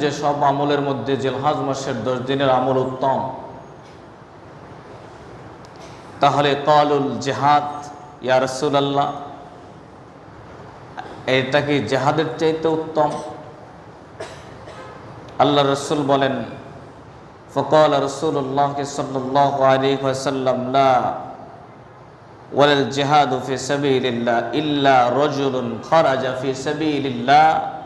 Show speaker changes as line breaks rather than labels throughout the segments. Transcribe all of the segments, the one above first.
যে সব আমলের মধ্যে জেলহাজ মাসের দশ দিনের আমল উত্তম। তাহলে কলুল জেহাদ, ইয়া এটা কি জেহাদের চাইতে উত্তম? আল্লাহ রসুল বলেন, ফকল রসুল্লাহ সাল্লাহ আলী লা ওয়াল জিহাদু ফি সাবিলিল্লাহ, ইল্লা রাজুলুন খারাজা ফি সাবিলিল্লাহ।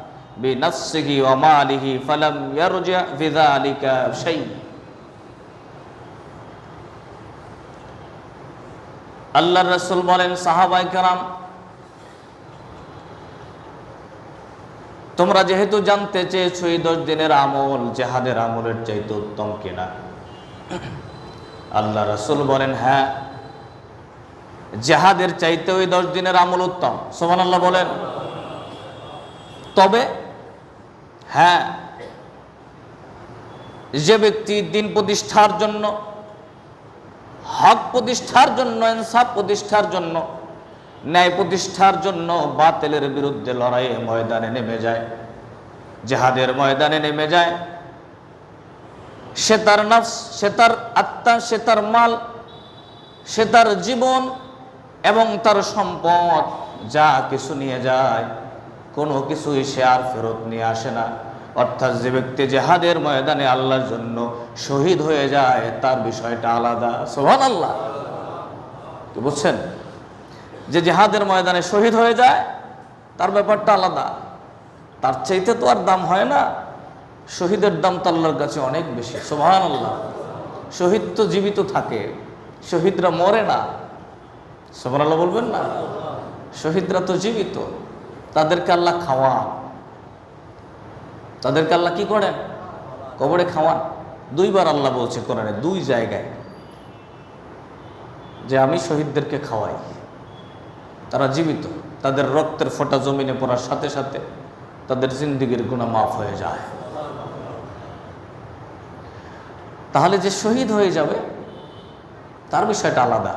রাসূল বলেন, সাহাবায়ে তোমরা যেহেতু জানতে চেয়েছো এই দশ দিনের আমল, জেহাদের আমলের চাইতে উত্তম কিনা? আল্লাহ রাসূল বলেন হ্যাঁ জেহাদের চাইতে ওই দশ দিনের আমল উত্তম। সোমান আল্লাহ বলেন। তবে হ্যাঁ যে ব্যক্তি দিন প্রতিষ্ঠার জন্য, হক প্রতিষ্ঠার জন্য, ইনসাফ প্রতিষ্ঠার জন্য, ন্যায় প্রতিষ্ঠার জন্য বাতিলের বিরুদ্ধে লড়াইয়ে ময়দানে নেমে যায়, জেহাদের ময়দানে নেমে যায়, সে তার নফস, সে তার আত্মা, সে তার মাল, সে তার জীবন এবং তার সম্পদ যা কিছু নিয়ে যায়। কোনো কিছুই সে আর ফেরত নিয়ে আসে না। অর্থাৎ যে ব্যক্তি জেহাদের ময়দানে আল্লাহর জন্য শহীদ হয়ে যায়, তার বিষয়টা আলাদা। সোহান আল্লাহ কি বুঝছেন? যে জেহাদের ময়দানে শহীদ হয়ে যায়, তার ব্যাপারটা আলাদা। তার চাইতে তো আর দাম হয় না। শহীদের দাম তো আল্লাহর কাছে অনেক বেশি। সোহান আল্লাহ শহীদ তো জীবিত থাকে। শহীদরা মরে না। সোহান আল্লাহ বলবেন না? শহীদরা তো জীবিত। তাদেরকে আল্লাহ খাওয়ান তাদেরকে আল্লাহ কি করেন? কবরে খাওয়ান দুইবার আল্লাহ বলছে কোরআনে, দুই জায়গায় যে আমি শহীদদেরকে খাওয়াই। তারা জীবিত। তাদের রক্তের ফোঁটা জমিনে পড়ার সাথে সাথে তাদের জিন্দিগির গুণা মাফ হয়ে যায়। তাহলে যে শহীদ হয়ে যাবে, তার বিষয়টা আলাদা।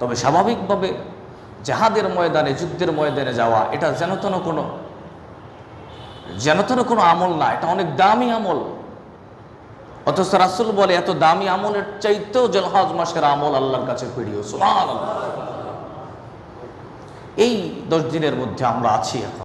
তবে স্বাভাবিকভাবে জাহাদের ময়দানে, যুদ্ধের ময়দানে যাওয়া, এটা যেন তেন কোনো, যেন তেন কোনো আমল না, এটা অনেক দামি আমল। অথচ রাসুল বলে, এত দামি আমলের চাইতেও জলহাজ মাসের আমল আল্লাহর কাছে প্রিয়, সুবহানাল্লাহ। এই দশ দিনের মধ্যে আমরা আছি এখন।